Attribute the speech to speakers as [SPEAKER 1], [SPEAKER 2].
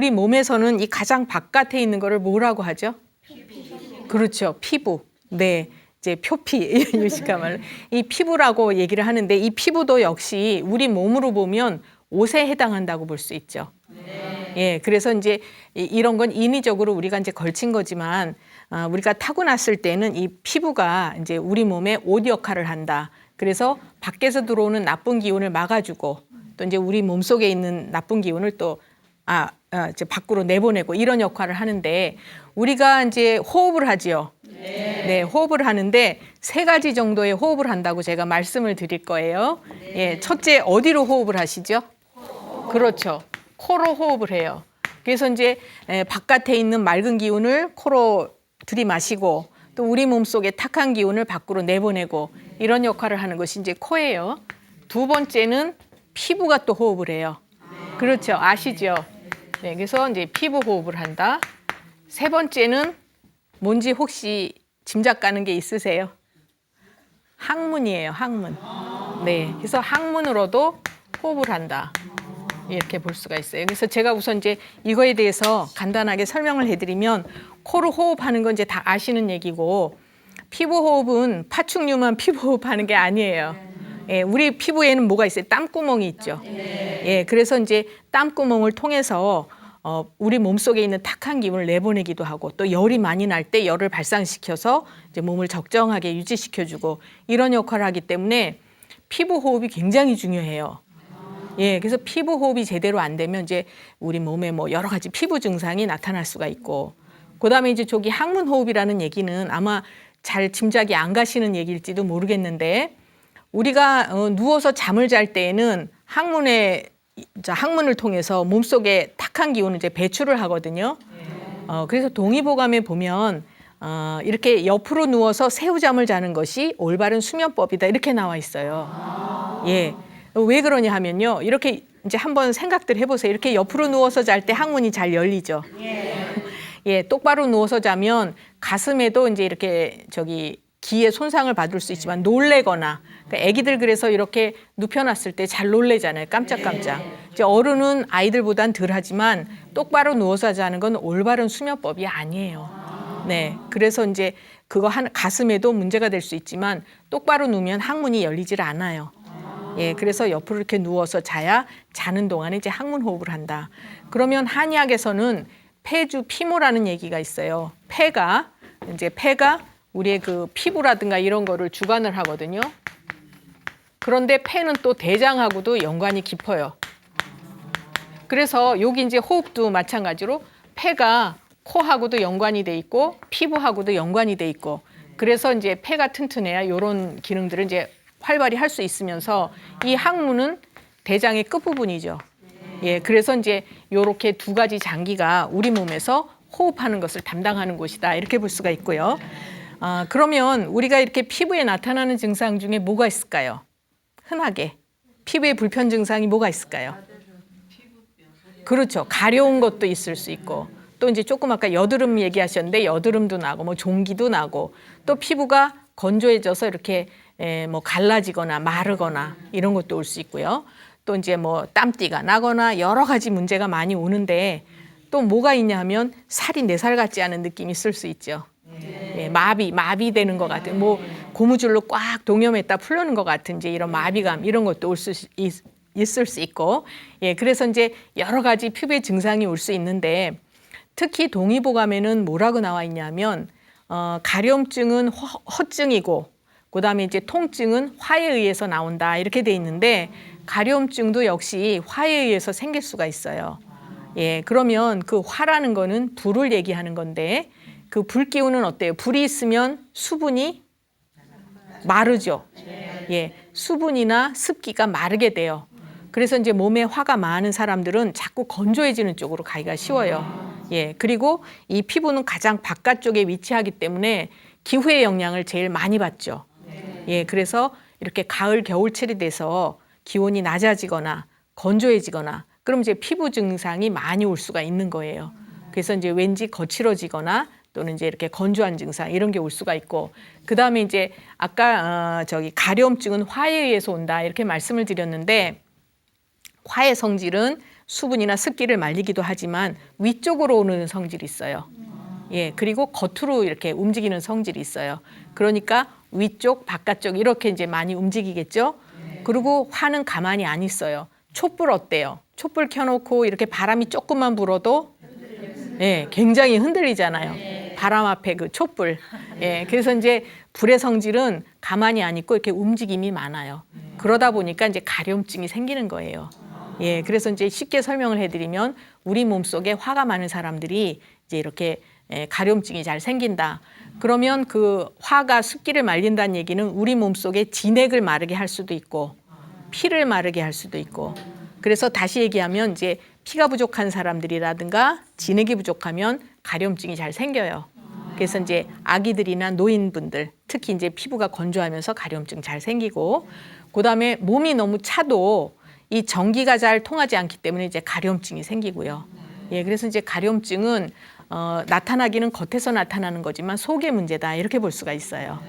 [SPEAKER 1] 우리 몸에서는 이 가장 바깥에 있는 거를 뭐라고 하죠? 그렇죠. 피부. 네. 이제 표피 유식한 말로 이 피부라고 얘기를 하는데 이 피부도 역시 우리 몸으로 보면 옷에 해당한다고 볼 수 있죠. 예, 그래서 이제 이- 이런 건 인위적으로 우리가 이제 걸친 거지만 아, 우리가 타고났을 때는 이 피부가 이제 우리 몸에 옷 역할을 한다. 그래서 밖에서 들어오는 나쁜 기운을 막아주고 또 이제 우리 몸 속에 있는 나쁜 기운을 또 아, 아, 이제 밖으로 내보내고 이런 역할을 하는데 우리가 이제 호흡을 하지요. 네, 호흡을 하는데 세 가지 정도의 호흡을 한다고 제가 말씀을 드릴 거예요. 예, 첫째 어디로 호흡을 하시죠? 그렇죠. 코로 호흡을 해요. 그래서 이제 에, 바깥에 있는 맑은 기운을 코로 들이마시고 또 우리 몸 속에 탁한 기운을 밖으로 내보내고 이런 역할을 하는 것이 이제 코예요. 두 번째는 피부가 또 호흡을 해요. 그렇죠. 아시죠? 네, 그래서 이제 피부 호흡을 한다. 세 번째는 뭔지 혹시 짐작 가는 게 있으세요? 항문이에요, 항문. 네, 그래서 항문으로도 호흡을 한다. 이렇게 볼 수가 있어요. 그래서 제가 우선 이제 이거에 대해서 간단하게 설명을 해드리면 코로 호흡하는 건 이제 다 아시는 얘기고 피부 호흡은 파충류만 피부 호흡하는 게 아니에요. 예, 우리 피부에는 뭐가 있어요? 땀구멍이 있죠. 예, 그래서 이제 땀구멍을 통해서 어, 우리 몸 속에 있는 탁한 기운을 내보내기도 하고 또 열이 많이 날 때 열을 발산시켜서 이제 몸을 적정하게 유지시켜주고 이런 역할을 하기 때문에 피부 호흡이 굉장히 중요해요. 예, 그래서 피부 호흡이 제대로 안 되면 이제 우리 몸에 뭐 여러 가지 피부 증상이 나타날 수가 있고, 그다음에 이제 저기 항문 호흡이라는 얘기는 아마 잘 짐작이 안 가시는 얘기일지도 모르겠는데, 우리가 어, 누워서 잠을 잘 때에는 항문에 자, 항문을 통해서 몸 속에 탁한 기운을 이제 배출을 하거든요. 어, 그래서 동의보감에 보면 어, 이렇게 옆으로 누워서 새우잠을 자는 것이 올바른 수면법이다 이렇게 나와 있어요. 예. 왜 그러냐 하면요. 이렇게 이제 한번 생각들 해보세요. 이렇게 옆으로 누워서 잘 때 항문이 잘 열리죠. 예, 똑바로 누워서 자면 가슴에도 이제 이렇게 저기 기에 손상을 받을 수 있지만 놀래거나 그러니까 아기들 그래서 이렇게 눕혀놨을 때 잘 놀래잖아요. 깜짝깜짝. 이제 어른은 아이들보단 덜하지만 똑바로 누워서 자는 건 올바른 수면법이 아니에요. 네, 그래서 이제 그거 한 가슴에도 문제가 될 수 있지만 똑바로 누우면 항문이 열리질 않아요. 예, 그래서 옆으로 이렇게 누워서 자야 자는 동안에 이제 항문 호흡을 한다. 그러면 한의학에서는 폐주 피모라는 얘기가 있어요. 폐가 이제 폐가 우리의 그 피부라든가 이런 거를 주관을 하거든요. 그런데 폐는 또 대장하고도 연관이 깊어요. 그래서 여기 이제 호흡도 마찬가지로 폐가 코하고도 연관이 돼 있고 피부하고도 연관이 돼 있고 그래서 이제 폐가 튼튼해야 이런 기능들을 이제 활발히 할 수 있으면서 이 항문은 대장의 끝부분이죠. 예, 그래서 이제 요렇게 두 가지 장기가 우리 몸에서 호흡하는 것을 담당하는 곳이다. 이렇게 볼 수가 있고요. 아, 그러면 우리가 이렇게 피부에 나타나는 증상 중에 뭐가 있을까요? 흔하게 피부의 불편 증상이 뭐가 있을까요? 그렇죠. 가려운 것도 있을 수 있고 또 이제 조금 아까 여드름 얘기하셨는데 여드름도 나고 뭐 종기도 나고 또 피부가 건조해져서 이렇게 에, 뭐 갈라지거나 마르거나 이런 것도 올 수 있고요. 또 이제 뭐 땀띠가 나거나 여러 가지 문제가 많이 오는데 또 뭐가 있냐 하면 살이 네살 같지 않은 느낌이 있을 수 있죠. 예, 마비, 마비되는 것 같은, 뭐 고무줄로 꽉 동염했다 풀려는 것 같은 이제 이런 마비감 이런 것도 올 수 있을 수 있고, 예, 그래서 이제 여러 가지 피부의 증상이 올 수 있는데 특히 동의보감에는 뭐라고 나와 있냐면 어, 가려움증은 허, 허증이고 그다음에 이제 통증은 화에 의해서 나온다 이렇게 돼 있는데 가려움증도 역시 화에 의해서 생길 수가 있어요. 예, 그러면 그 화라는 거는 불을 얘기하는 건데 그 불 기운은 어때요? 불이 있으면 수분이 마르죠. 예, 수분이나 습기가 마르게 돼요. 그래서 이제 몸에 화가 많은 사람들은 자꾸 건조해지는 쪽으로 가기가 쉬워요. 예, 그리고 이 피부는 가장 바깥쪽에 위치하기 때문에 기후의 영향을 제일 많이 받죠. 예, 그래서 이렇게 가을 겨울철이 돼서 기온이 낮아지거나 건조해지거나 그럼 이제 피부 증상이 많이 올 수가 있는 거예요. 그래서 이제 왠지 거칠어지거나 또는 이제 이렇게 건조한 증상 이런 게 올 수가 있고 그 다음에 이제 아까 어, 저기 가려움증은 화에 의해서 온다 이렇게 말씀을 드렸는데 화의 성질은 수분이나 습기를 말리기도 하지만 위쪽으로 오는 성질이 있어요. 예, 그리고 겉으로 이렇게 움직이는 성질이 있어요. 그러니까 위쪽, 바깥쪽 이렇게 이제 많이 움직이겠죠. 그리고 화는 가만히 안 있어요. 촛불 어때요? 촛불 켜놓고 이렇게 바람이 조금만 불어도 예, 굉장히 흔들리잖아요. 바람 앞에 그 촛불. 예, 그래서 이제 불의 성질은 가만히 안 있고 이렇게 움직임이 많아요. 그러다 보니까 이제 가려움증이 생기는 거예요. 예, 그래서 이제 쉽게 설명을 해드리면 우리 몸 속에 화가 많은 사람들이 이제 이렇게 예, 가려움증이 잘 생긴다. 그러면 그 화가 습기를 말린다는 얘기는 우리 몸 속에 진액을 마르게 할 수도 있고 피를 마르게 할 수도 있고 그래서 다시 얘기하면 이제 피가 부족한 사람들이라든가 진액이 부족하면 가려움증이 잘 생겨요. 그래서 이제 아기들이나 노인분들 특히 이제 피부가 건조하면서 가려움증 잘 생기고 그다음에 몸이 너무 차도 이 전기가 잘 통하지 않기 때문에 이제 가려움증이 생기고요. 예, 그래서 이제 가려움증은 어, 나타나기는 겉에서 나타나는 거지만 속의 문제다 이렇게 볼 수가 있어요.